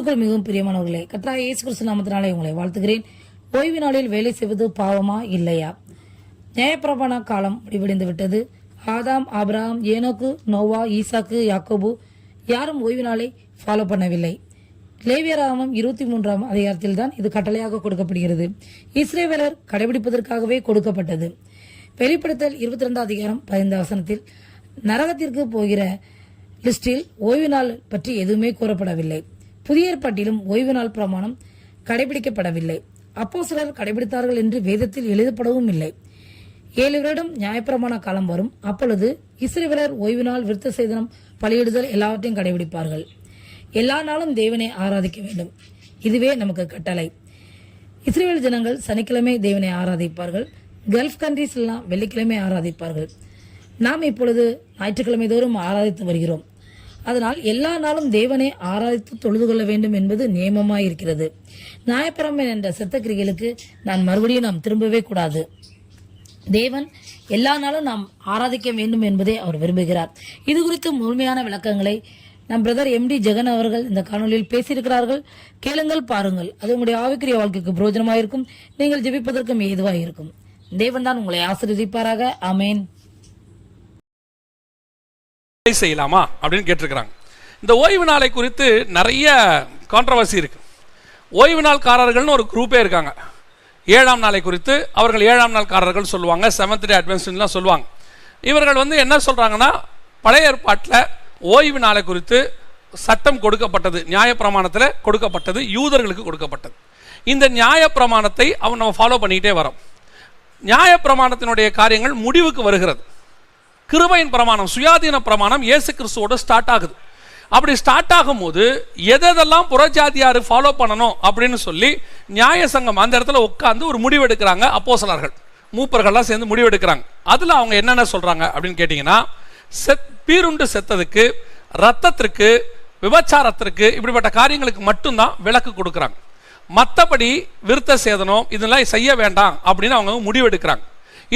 கிறிஸ்துக்கள் மிகவும் பிரியமானவர்களே கத்ரா இயேசு கிறிஸ்து நாமத்தினாலே உங்களை வாழ்த்துகிறேன். ஓய்வு நாளில் வேலை செய்வது பாவமா இல்லையா? நியாயப்பிரமாண காலம் முடிவடைந்து விட்டது ஆதாம் ஆபிரகாம் ஏனோக்கு நோவா ஈசாக்கு யாக்கோபு யாரும் ஓய்வு நாளை ஃபாலோ பண்ணவில்லை. லேவியராமம் இருபத்தி மூன்றாம் அதிகாரத்தில் தான் இது கட்டளையாக கொடுக்கப்படுகிறது. இஸ்ரேவேலர் கடைபிடிப்பதற்காகவே கொடுக்கப்பட்டது. வெளிப்படுத்தல் இருபத்தி ரெண்டாம் அதிகாரம் பதினைந்து வசனத்தில் நரகத்திற்கு போகிற லிஸ்டில் ஓய்வு நாள் பற்றி எதுவுமே கூறப்படவில்லை. புதிய ஏற்பாட்டிலும் ஓய்வு நாள் பிரமாணம் கடைபிடிக்கப்படவில்லை. அப்போ சிலர் கடைபிடித்தார்கள் என்று வேதத்தில் எழுதப்படவும் இல்லை. ஏழு வருடம் நியாயப்பிரமாண காலம் வரும். அப்பொழுது இஸ்ரேலர் ஓய்வு நாள் விருத்த சேதனம் பலியிடுதல் எல்லாவற்றையும் கடைபிடிப்பார்கள். எல்லா நாளும் தேவனை ஆராதிக்க வேண்டும். இதுவே நமக்கு கட்டளை. இஸ்ரேல் ஜனங்கள் சனிக்கிழமை தேவனை ஆராதிப்பார்கள். கல்ஃப் கண்ட்ரீஸ் எல்லாம் வெள்ளிக்கிழமை ஆராதிப்பார்கள். நாம் இப்பொழுது ஞாயிற்றுக்கிழமை தோறும் ஆராதித்து வருகிறோம். அதனால் எல்லா நாளும் தேவனை ஆராதித்து தொழுது கொள்ள வேண்டும் என்பது நியமமாய் இருக்கிறது நியாயப்பிரமன் என்ற செத்தக்கிரிகளுக்கு நான் மறுபடியும் நாம் திரும்பவே கூடாது. தேவன் எல்லா நாளும் நாம் ஆராதிக்க வேண்டும் என்பதை அவர் விரும்புகிறார். இது குறித்து முழுமையான விளக்கங்களை நம் பிரதர் எம்டி ஜெகன் அவர்கள் இந்த காணொலியில் பேசியிருக்கிறார்கள். கேளுங்கள் பாருங்கள். அது உங்களுடைய ஆவிக்குரிய வாழ்க்கைக்கு பிரயோஜனமாக இருக்கும் நீங்கள் ஜெபிப்பதற்கும் ஏதுவாக இருக்கும் தேவன் தான் உங்களை ஆசீர்வதிப்பாராக. அமேன் வேலை செய்யலாமா அப்படின்னு கேட்டிருக்கிறாங்க. இந்த ஓய்வு நாளை குறித்து நிறைய கான்ட்ரவர்சி இருக்கு. ஓய்வு நாள்காரர்கள்னு ஒரு குரூப்பே இருக்காங்க. ஏழாம் நாளை குறித்து அவர்கள் ஏழாம் நாள்காரர்கள் சொல்லுவாங்க செவன்த் டே அட்வான்ஸ்லாம் சொல்லுவாங்க. இவர்கள் வந்து என்ன சொல்றாங்கன்னா பழைய ஏற்பாட்டில் ஓய்வு நாளை குறித்து சட்டம் கொடுக்கப்பட்டது நியாயப்பிரமாணத்தில் கொடுக்கப்பட்டது யூதர்களுக்கு கொடுக்கப்பட்டது. இந்த நியாயப்பிரமாணத்தை அவன் நம்ம ஃபாலோ பண்ணிக்கிட்டே வரோம். நியாயப்பிரமாணத்தினுடைய காரியங்கள் முடிவுக்கு வருகிறது. கிருபையின் பிரமாணம் சுயாதீன பிரமாணம் இயேசு கிறிஸ்துவோட ஸ்டார்ட் ஆகுது. அப்படி ஸ்டார்ட் ஆகும்போது எதெல்லாம் புறஜாதியார் ஃபாலோ பண்ணணும் அப்படின்னு சொல்லி நியாய சங்கம் அந்த இடத்துல உட்காந்து ஒரு முடிவு எடுக்கிறாங்க அப்போசலர்கள் மூப்பர்கள்லாம் சேர்ந்து முடிவெடுக்கிறாங்க. அதில் அவங்க என்னென்ன சொல்கிறாங்க அப்படின்னு கேட்டிங்கன்னா செத் பீருண்டு செத்ததுக்கு ரத்தத்திற்கு விபச்சாரத்திற்கு இப்படிப்பட்ட காரியங்களுக்கு மட்டும்தான் விலக்கு கொடுக்குறாங்க. மற்றபடி விருத்த சேதனம் இதெல்லாம் செய்ய வேண்டாம் அப்படின்னு அவங்க முடிவெடுக்கிறாங்க.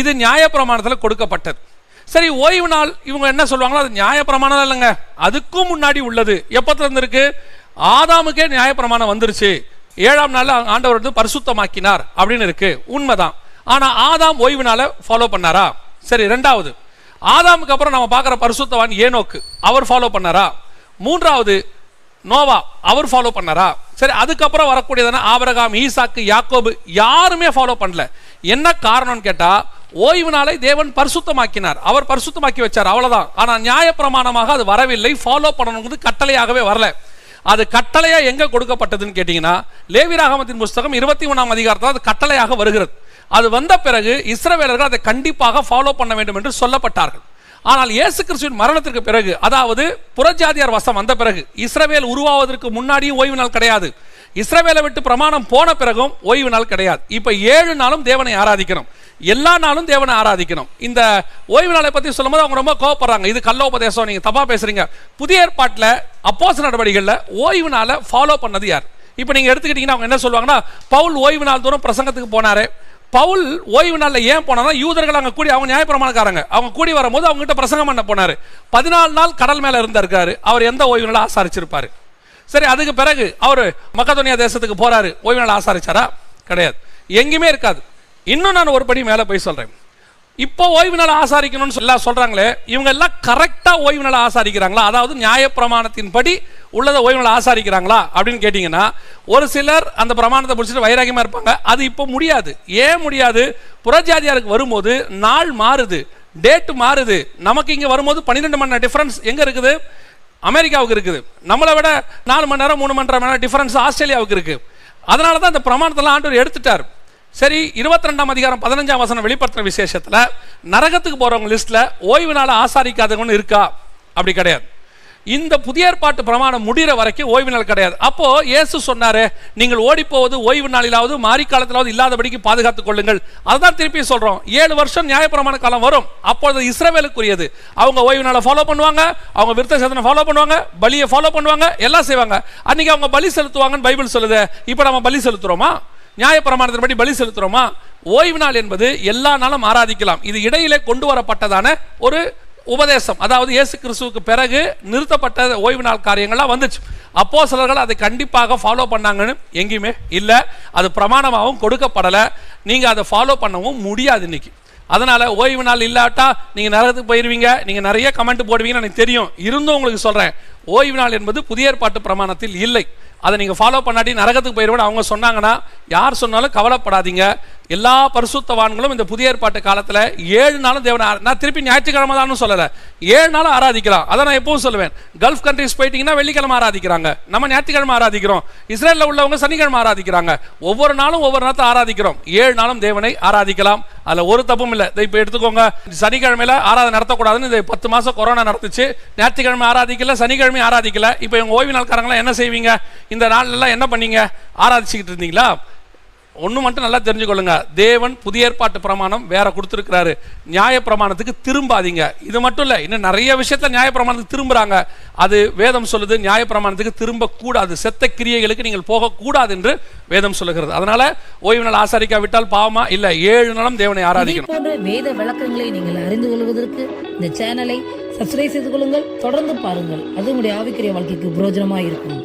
இது நியாயப்பிரமாணத்தில் கொடுக்கப்பட்டது. சரி ஓய்வு நாள் இவங்க என்ன சொல்லுவாங்களோ அது நியாயப்பிரமாணம் இல்லைங்க. அதுக்கும் முன்னாடி உள்ளது. எப்பத்துல இருந்து இருக்கு ஆதாமுக்கே நியாயப்பிரமாணம் வந்துருச்சு. ஏழாம் நாள் ஆண்டவர் வந்து பரிசுத்தமாக்கினார் அப்படின்னு இருக்கு. உண்மைதான். ஆனா ஆதாம் ஓய்வு நாளை ஃபாலோ பண்ணாரா? சரி ரெண்டாவது. ஆதாமுக்கு அப்புறம் நம்ம பார்க்குற பரிசுத்தவான் ஏனோக்கு அவர் ஃபாலோ பண்ணாரா? மூன்றாவது நோவா அவர் ஃபாலோ பண்ணாரா? சரி அதுக்கப்புறம் வரக்கூடியதான ஆபரகாம் ஈசாக்கு யாக்கோபு யாருமே ஃபாலோ பண்ணல. என்ன காரணம்னு கேட்டால் ஓய்வு நாளை தேவன் பரிசுத்தமாக்கினார். அவர் பரிசுத்தமாக்கி வச்சார். அவ்வளவுதான். ஆனா நியாயப்பிரமாணமாக அது வரவில்லை. ஃபாலோ பண்ணணுங்கிறது கட்டளையாகவே வரல. அது கட்டளையா எங்க கொடுக்கப்பட்டதுன்னு கேட்டீங்கன்னா லேவிராகமத்தின் புஸ்தகம் இருபத்தி ஒன்றாம் அதிகாரத்தில் அது கட்டளையாக வருகிறது. அது வந்த பிறகு இஸ்ரவேலர்கள் அதை கண்டிப்பாக ஃபாலோ பண்ண வேண்டும் என்று சொல்லப்பட்டார்கள். ஆனால் இயேசு கிறிஸ்துவின் மரணத்திற்கு பிறகு அதாவது புறஜாதியார் வசம் வந்த பிறகு இஸ்ரவேல் உருவாவதற்கு முன்னாடியும் ஓய்வு நாள் கிடையாது. இஸ்ரவேலை விட்டு பிரமாணம் போன பிறகும் ஓய்வு நாள் கிடையாது. இப்போ ஏழு நாளும் தேவனை ஆராதிக்கணும். எல்லா நாளும் தேவனை ஆராதிக்கணும். இந்த ஓய்வு நாளை பற்றி சொல்லும்போது அவங்க ரொம்ப கோவப்படுறாங்க. இது கல்லோபதேசம் நீங்கள் தப்பாக பேசுறீங்க. புதிய ஏற்பாட்டில் அப்போஸ் நடவடிக்கைகளில் ஓய்வு நாளை ஃபாலோ பண்ணது யார்? இப்போ நீங்கள் எடுத்துக்கிட்டீங்கன்னா அவங்க என்ன சொல்லுவாங்கன்னா பவுல் ஓய்வு நாள் தூரம் பிரசங்கத்துக்கு போனாரு. பவுல் ஓய்வு நாளில் ஏன் போனா யூதர்கள் அங்கே கூடி அவங்க நியாயப்பிரமாணக்காரங்க. அவங்க கூடி வரும்போது அவங்ககிட்ட பிரசங்கம் பண்ண போனார். பதினாலு நாள் கடல் மேலே இருந்திருக்காரு அவர் எந்த ஓய்வு நாளாக ஆசாரிச்சிருப்பாரு? சரி அதுக்கு பிறகு அவர் மக்கதோனியா தேசத்துக்கு போறாரு. ஓய்வு நாள் ஆசாரிச்சாரா? கிடையாது. எங்கேயுமே இருக்காது. இன்னும் நான் ஒரு படி மேலே போய் சொல்றேன். இப்போ ஓய்வு நாள் ஆசாரிக்கணும்னு சொல்லா சொல்றாங்களே இவங்க எல்லாம் கரெக்டாக ஓய்வு நாள் ஆசாரிக்கிறாங்களா? அதாவது நியாயப்பிரமாணத்தின்படி உள்ளதை ஓய்வு நாள் ஆசாரிக்கிறாங்களா? அப்படின்னு கேட்டிங்கன்னா ஒரு சிலர் அந்த பிரமாணத்தை பிடிச்சிட்டு வைராகியமா இருப்பாங்க. அது இப்போ முடியாது. ஏன் முடியாது? புறஜாதியாருக்கு வரும்போது நாள் மாறுது. டேட் மாறுது. நமக்கு இங்கே வரும்போது பன்னிரெண்டு மணி நேரம் டிஃபரன்ஸ் எங்கே இருக்குது? அமெரிக்காவுக்கு இருக்குது. நம்மளை விட நாலு மணி நேரம் மூணு மணி நேரம் டிஃபரன்ஸ் ஆஸ்திரேலியாவுக்கு இருக்குது அதனால தான் இந்த பிரமாணத்தெல்லாம் ஆண்டவர் எடுத்துட்டார். சரி இருபத்தி ரெண்டாம் அதிகாரம் பதினஞ்சாம் வசனம் வெளிப்படுத்தின விசேஷத்தில் நரகத்துக்கு போகிறவங்க லிஸ்ட்டில் ஓய்வு நாள ஆசாரிக்காதவங்கன்னு இருக்கா? அப்படி கிடையாது. இந்த புதிய ஏற்பாட்டு பிரமாணம் முடிகிற வரைக்கும் ஓய்வு நாள் கிடையாது. அப்போ இயேசு சொன்னாரு நீங்கள் ஓடி போவது ஓய்வு நாளிலாவது மாறி காலத்திலாவது இல்லாதபடிக்கு பாதுகாத்துக் கொள்ளுங்கள். அதுதான் திருப்பி சொல்றோம். ஏழு வருஷம் நியாயப்பிரமாண காலம் வரும். அப்பொழுது இஸ்ரேவேலுக்குரியது. அவங்க ஓய்வு நாளை ஃபாலோ பண்ணுவாங்க அவங்க விருத்த சேதனை ஃபாலோ பண்ணுவாங்க பலியை ஃபாலோ பண்ணுவாங்க எல்லாம் செய்வாங்க. அன்னைக்கு அவங்க பலி செலுத்துவாங்கன்னு பைபிள் சொல்லுது. இப்போ நம்ம பலி செலுத்துறோமா? நியாயப்பிரமாணத்தின்படி பலி செலுத்துறோமா? ஓய்வு நாள் என்பது எல்லா நாளும் ஆராதிக்கலாம். இது இடையிலே கொண்டு வரப்பட்டதான ஒரு உபதேசம். அதாவது இயேசு கிறிஸ்துவுக்கு பிறகு நிறுத்தப்பட்ட ஓய்வு நாள் காரியங்கள்லாம் வந்துச்சு. அப்போ சிலர்கள் அதை கண்டிப்பாக ஃபாலோ பண்ணாங்கன்னு எங்கேயுமே இல்லை. அது பிரமாணமாகவும் கொடுக்கப்படலை. நீங்கள் அதை ஃபாலோ பண்ணவும் முடியாது இன்னைக்கு. அதனால் ஓய்வு நாள் இல்லாட்டா நீங்கள் நரகத்துக்கு போயிருவீங்க நீங்கள் நிறைய கமெண்ட் போடுவீங்கன்னு எனக்கு தெரியும். இருந்தும் உங்களுக்கு சொல்கிறேன் ஓய்வு நாள் என்பது புதிய ஏற்பாட்டு பிரமாணத்தில் இல்லை. அதை நீங்கள் ஃபாலோ பண்ணாட்டி நரகத்துக்கு போயிருவேன் அவங்க சொன்னாங்கன்னா யார் சொன்னாலும் கவலைப்படாதீங்க. எல்லா பரிசுத்தவான்களும் இந்த புதிய ஏற்பாட்டு காலத்தில் ஏழு நாளும் தேவனை நான் திருப்பி ஞாயிற்றுக்கிழமை தான் சொல்லலை. ஏழு நாளும் ஆராதிக்கலாம். அதை நான் எப்பவும் சொல்லுவேன். கல்ஃப் கண்ட்ரிஸ் போயிட்டீங்கன்னா வெள்ளிக்கிழமை ஆராதிக்கிறாங்க. நம்ம ஞாயிற்றுக்கிழமை ஆராதிக்கிறோம். இஸ்ரேலில் உள்ளவங்க சனிக்கிழமை ஆராதிக்கிறாங்க. ஒவ்வொரு நாளும் ஒவ்வொரு நாளத்தை ஆராதிக்கிறோம். ஏழு நாளும் தேவனை ஆராதிக்கலாம். அதுல ஒரு தப்பும் இல்லை. இப்போ எடுத்துக்கோங்க. சனிக்கிழமையில் ஆராதனை நடத்தக்கூடாதுன்னு இது பத்து மாசம் கொரோனா நடத்துச்சு ஞாயிற்றுக்கிழமை ஆராதிக்கல சனிக்கிழமை ஆராதிக்கல. இப்போ இவங்க ஓய்வு நாள்காரங்களாம் என்ன செய்வீங்க? இந்த நாள்ல எல்லாம் என்ன பண்ணீங்க? ஆராதிச்சுக்கிட்டு இருந்தீங்களா? ஒன்று மட்டும் நல்லா தெரிஞ்சுக்கொள்ளுங்க. தேவன் புதிய ஏற்பாட்டு பிரமாணம் வேற கொடுத்துருக்கிறாரு. நியாய பிரமாணத்துக்கு திரும்பாதீங்க. இது மட்டும் இல்லை இன்னும் நிறைய விஷயத்த நியாய பிரமாணத்துக்கு திரும்புறாங்க. அது வேதம் சொல்லுது நியாய பிரமாணத்துக்கு திரும்பக்கூடாது. செத்த கிரியைகளுக்கு நீங்கள் போகக்கூடாது என்று வேதம் சொல்லுகிறது. அதனால ஓய்வு நாள் ஆசாரிக்காவிட்டால் பாவமா? இல்லை ஏழு நாளும் தேவனை ஆராதிக்கணும். போன்ற வேத விளக்கங்களை நீங்கள் அறிந்து கொள்வதற்கு இந்த சேனலை சப்ஸ்கிரைப் செய்து கொள்ளுங்கள். தொடர்ந்து பாருங்கள். அது உங்களுடைய ஆவிக்குரிய வாழ்க்கைக்கு பிரயோஜனமாக இருக்கும்